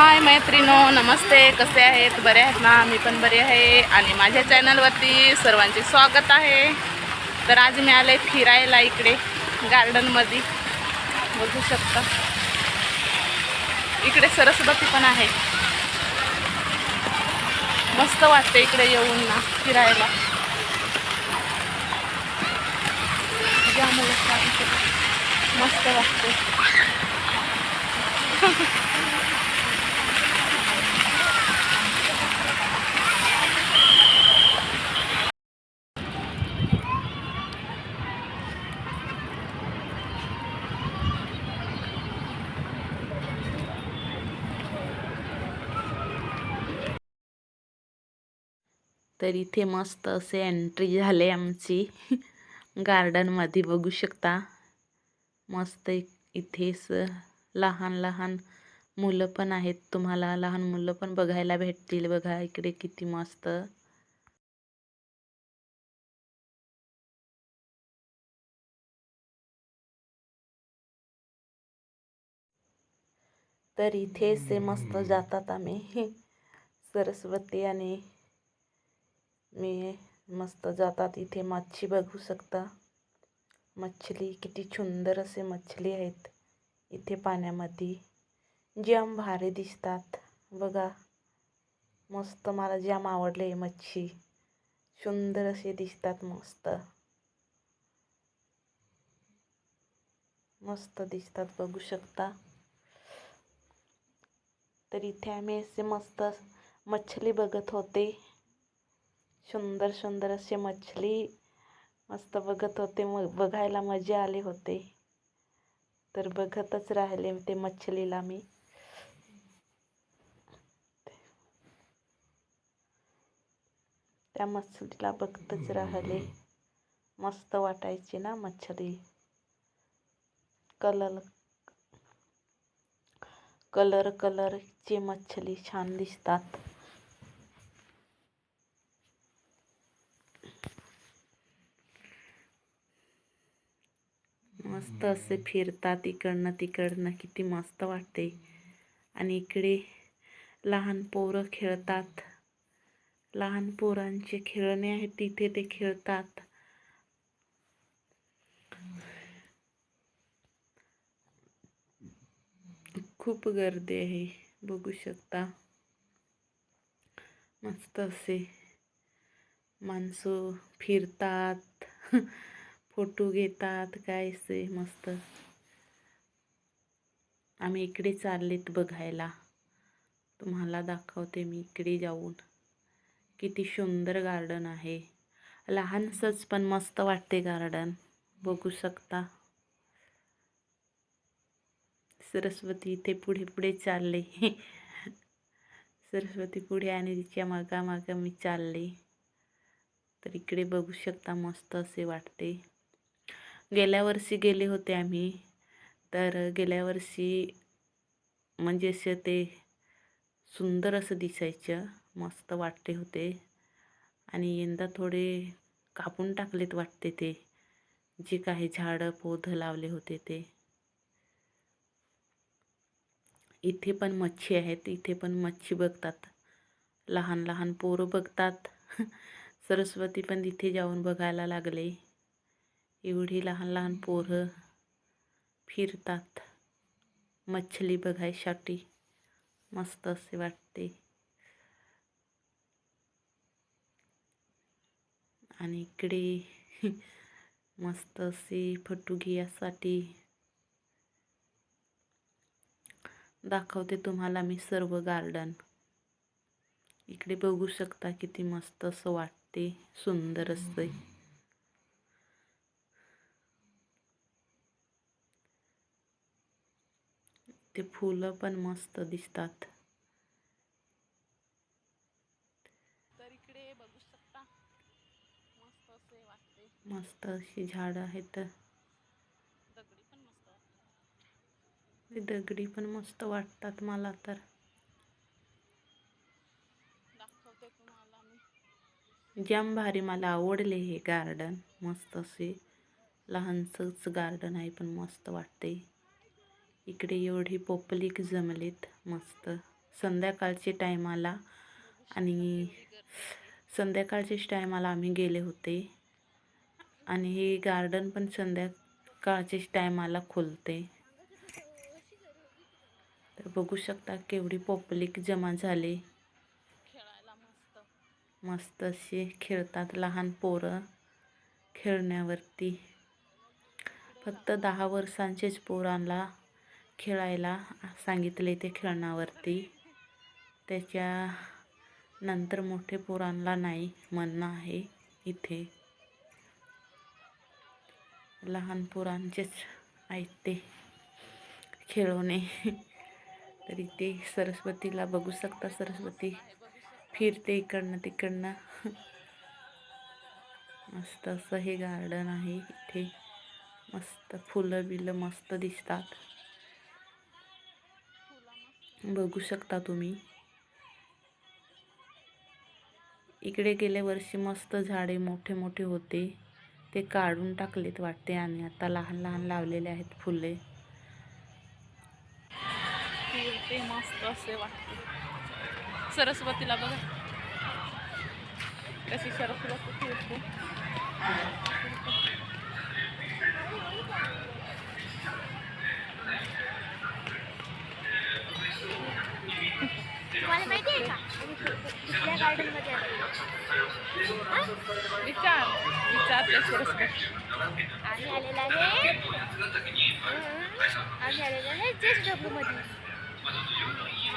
हाय मैत्रिनो नमस्ते कसे आहेत? बरे आहेत ना? मी पण बरे आहे. आणि माझ्या चॅनलवरती सर्वांचे स्वागत आहे. तर आज मी आले फिरायला इकडे गार्डनमध्ये. बघू शकता. इकडे सरस्वती पण आहे. मस्त वाटते इकडे येऊन ना फिरायला. मस्त वाटते तर इथे मस्त असे एंट्री झाले आमची. गार्डनमध्ये बघू शकता. मस्त इथे लहान लहान मुलं पण आहेत तुम्हाला. लहान मुलं पण बघायला भेटतील बघा. इकडे किती मस्त. तर इथे असे मस्त जातात आम्ही. सरस्वती आणि मी मस्त जातात इथे. मच्छी बघू शकता. मछली किती सुंदर असे मछली आहेत इथे पाण्यामध्ये. जाम भारी दिसतात. बघा. मस्त मला जाम आवडले मच्छी. सुंदर असे दिसतात मस्त. मस्त दिसतात बघू शकता. तर इथे आम्ही असे मस्त मछली बघत होते. सुंदर सुंदर असे मछली मस्त बघत होते. मग बघायला मजा आली होते. तर बघतच राहिले ते मछलीला मी. त्या मछलीला बघतच राहिले. मस्त वाटायची ना मच्छली कलर कलर कलरची मच्छली छान दिसतात. मस्त असे फिरतात इकडनं तिकडनं. किती मस्त वाटते आणि इकडे लहान पोरं खेळतात. लहान पोरांचे खेळणे आहेत तिथे ते खेळतात. खूप गर्दी आहे बघू शकता. मस्त असे माणसं फिरतात. फोटो घेतात काय असे मस्त. आम्ही इकडे चाललेत बघायला. तुम्हाला दाखवते मी इकडे जाऊन. किती सुंदर गार्डन आहे. लहानसंच पण मस्त वाटते गार्डन बघू शकता. सरस्वती इथे पुढे पुढे चालले. सरस्वती पुढे आणि तिच्या मागामागा मी चालले. तर इकडे बघू शकता मस्त असे वाटते. गेल्या वर्षी गेले होते आम्ही. तर गेल्या वर्षी म्हणजे असं ते सुंदर असं दिसायचं. मस्त वाटते होते. आणि यंदा थोडे कापून टाकलेत वाटते ते. जे काही झाडं पोधं लावले होते ते. इथे पण मच्छी आहेत. इथे पण मच्छी बघतात. लहान लहान पोरं बघतात. सरस्वती पण तिथे जाऊन बघायला लागले. एवढी लहान लहान पोरं फिरतात. मच्छली बघायसाठी मस्त असे वाटते. आणि इकडे मस्त असे फोटो दाखवते तुम्हाला मी सर्व गार्डन इकडे बघू शकता किती मस्त असं वाटते सुंदर असते ते फुलं पण मस्त दिसतात. तर इकडे बघू शकता. मस्त असे वाटते. मस्त अशी झाडं आहेत. दगडी पण मस्त ते दगडी पण मस्त वाटतात मला तर. दाखवते तुम्हाला मी. जाम भारी मला आवडले हे गार्डन मस्त असे लहानसंच गार्डन आहे पण मस्त वाटते. इकडे एवढी पब्लिक जमलेत मस्त. संध्याकाळचे टायमाला आणि संध्याकाळच्याच टायमाला आम्ही गेले होते. आणि हे गार्डन पण संध्याकाळच्याच टायमाला खुलते. तर बघू शकता केवढी पब्लिक जमा झाली. मस्त. असे खेळतात लहान पोरं खेळण्यावरती. फक्त दहा वर्षांचेच पोरांना खेळायला सांगितले ते खेळण्यावरती. त्याच्या नंतर मोठे पोरांना नाही म्हणणं आहे इथे. लहान पोरांचेच आहेत ते खेळवणे. तर इथे सरस्वतीला बघू शकता सरस्वती फिरते इकडनं तिकडनं. मस्त असं हे गार्डन आहे इथे. मस्त फुलं बिलं मस्त दिसतात. बघू शकता तुम्ही. इकडे गेल्या वर्षी मस्त झाडे मोठे मोठे होते. ते काढून टाकलेत वाटते आणि आता लहान लहान लावलेले आहेत फुले. फिरते मस्त असे वाटते. सरस्वतीला बघा. कशी सरस्वती विचार. सरस्वती आम्ही आलेलो आहे आम्ही आलेलो आहे जे एस डब्ल्यू मध्ये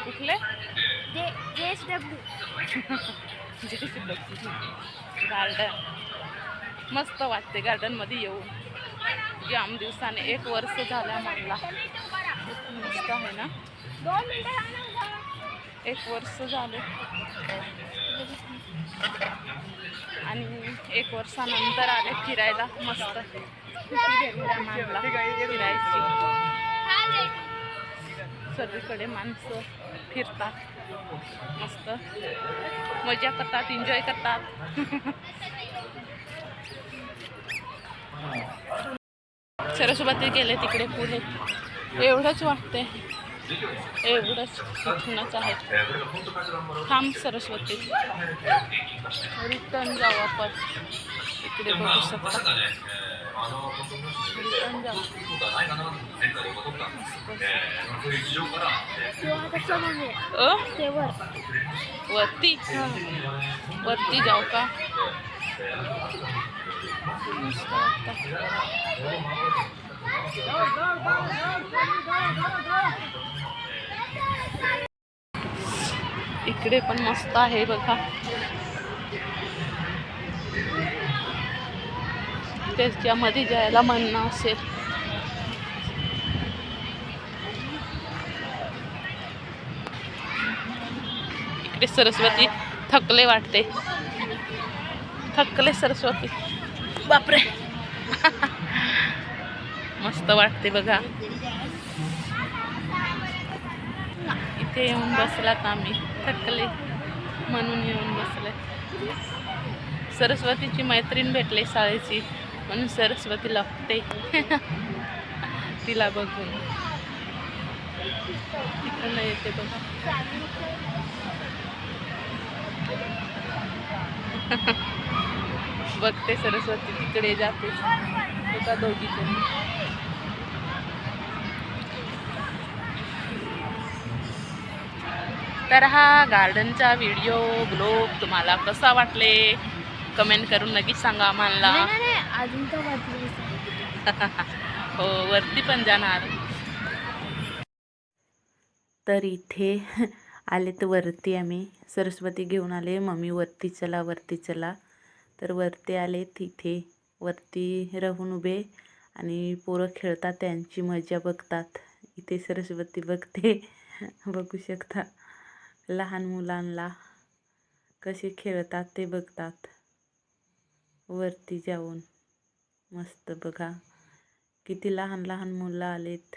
कुठले? जे जे एस डब्ल्यू गार्डन. मस्त वाटते गार्डनमध्ये येऊन. जाम दिवसाने एक वर्ष झालं म्हणला मस्त आहे ना? दोन मिनिटं. एक वर्ष झाले. आणि एक वर्षानंतर आले फिरायला मस्त. फिरायची. सगळीकडे माणसं फिरतात. मस्त. मजा करतात एन्जॉय करतात. सरस्वती गेले तिकडे पुढे एवढंच वाटते एवढंच इथूनच आहे. थांब सरस्वती. रिटर्न जाऊ आपण. इकडे बघू शकता. रिटर्न जाऊ. वरती? वरती जाऊ का? मस्त वाटतं. इकडे पण मस्त आहे बघा. त्याच्यामध्ये जायला म्हणणं असेल. इकडे सरस्वती थकले वाटते. थकले सरस्वती. बापरे. मस्त वाटते बघा. इथे येऊन बसलात आम्ही. थकले. म्हणून येऊन बसले सरस्वतीची मैत्रीण भेटले शाळेची. म्हणून सरस्वती लागते तिला बघून. इकडनं येते बघा. बघते सरस्वती. तिकडे जाते. एका दोघीजणी. तर हा गार्डनचा व्हिडिओ ब्लॉग तुम्हाला कसा वाटले? कमेंट करून नक्कीच सांगा आम्हाला. हो वरती पण जाणार. तर इथे आले तर वरती आम्ही. सरस्वती घेऊन आले मम्मी वरती चला वरती चला. तर वरती आले तिथे वरती राहून उभे आणि पोरं खेळतात त्यांची मजा बघतात. इथे सरस्वती बघते. बघू शकता. लहान मुलांना कसे खेळतात ते बघतात. वरती जाऊन मस्त बघा. किती लहान लहान मुलं आलेत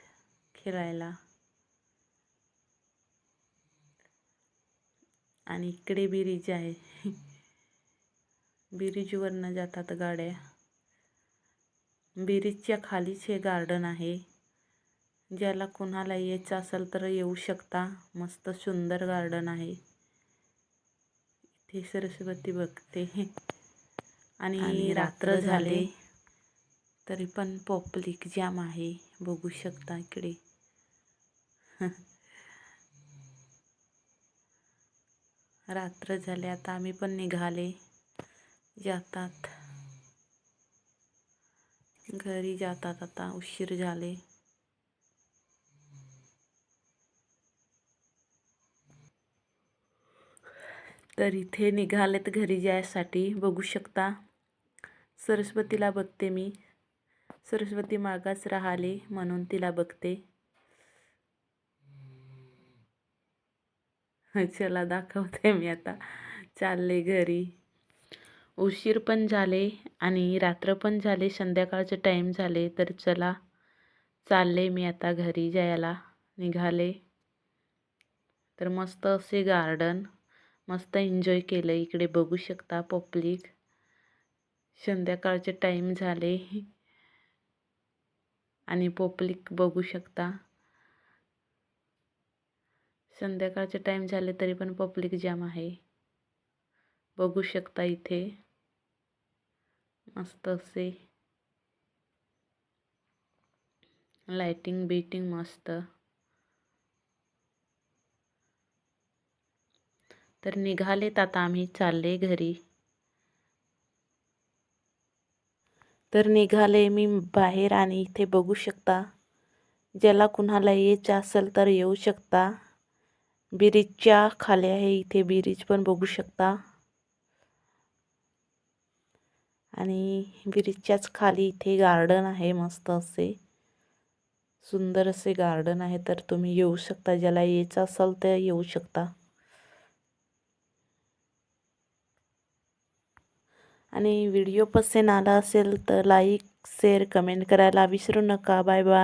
खेळायला. आणि इकडे ब्रिज आहे. ब्रिजवरनं जातात गाड्या. ब्रिजच्या खालीच हे गार्डन आहे. ज्याला कुणाला यायचं असेल तर येऊ शकता. मस्त सुंदर गार्डन आहे. इथे सरस्वती बघते. आणि रात्र झाले. तरी पण पब्लिक जाम आहे. बघू शकता इकडे. रात्र झाले. आता आम्ही पण निघाले. जातात. घरी जातात आता. उशीर झाले. तर इथे निघालेत घरी जायसाठी. बघू शकता. सरस्वतीला बघते मी. सरस्वती मागाच राहिले म्हणून तिला बघते. चला दाखवते मी आता. चालले घरी. उशीर पण झाले आणि रात्र पण झाले. संध्याकाळचे टाईम झाले. तर चला चालले मी आता घरी जायला. निघाले. तर मस्त असे गार्डन मस्त एन्जॉय केलं. इकडे बघू शकता पब्लिक. संध्याकाळचे टाईम झाले. आणि पब्लिक बघू शकता. संध्याकाळचे टाईम झाले तरी पण पब्लिक जाम आहे. बघू शकता इथे. मस्त असे. लाईटिंग बिटिंग मस्त. तर निघालेत आता आम्ही चालले घरी. तर निघाले मी बाहेर आणि इथे बघू शकता. ज्याला कुणाला यायचं असेल तर येऊ शकता. ब्रिजच्या खाली आहे इथे ब्रिज पण बघू शकता. आणि ब्रिजच्याच खाली इथे गार्डन आहे मस्त असे. सुंदर असे गार्डन आहे तर तुम्ही येऊ शकता. ज्याला यायचं असेल तर येऊ शकता. आणि व्हिडिओ पसंत आला असेल तर लाईक शेअर कमेंट करायला विसरू नका. Bye bye